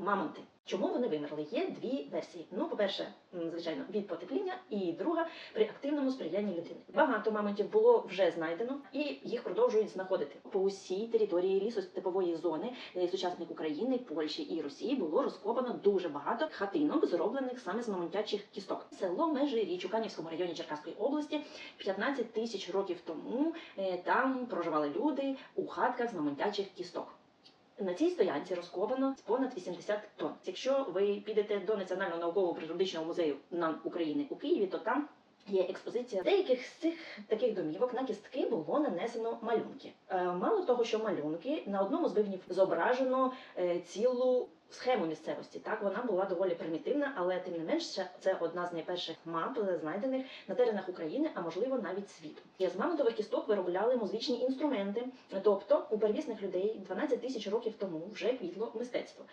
мамонти. Чому вони вимерли? Є дві версії. Ну, по-перше, звичайно, від потепління, і друга при активному сприянні людини. Багато мамонтів було вже знайдено, і їх продовжують знаходити по усій території лісостепової зони е, сучасних України, Польщі і Росії було розкопано дуже багато хатинок, зроблених саме з мамонтячих кісток. Село Межиріч у Канівському районі Черкаської області 15 тисяч років тому е, там проживали люди у хатках з мамонтячих кісток. На цій стоянці розковано понад 80 тонн. Якщо ви підете до Національного науково природничного музею НАН України у Києві, то там є експозиція деяких з цих таких домівок на кістки було нанесено малюнки. Е, Мало того, що малюнки на одному з бивнів зображено е, цілу схему місцевості. Так вона була доволі примітивна, але тим не менше це одна з найперших мап, е, знайдених на теренах України, а можливо навіть світу. З мамонтових кісток виробляли музичні інструменти, тобто у первісних людей 12 тисяч років тому вже квітло мистецтво.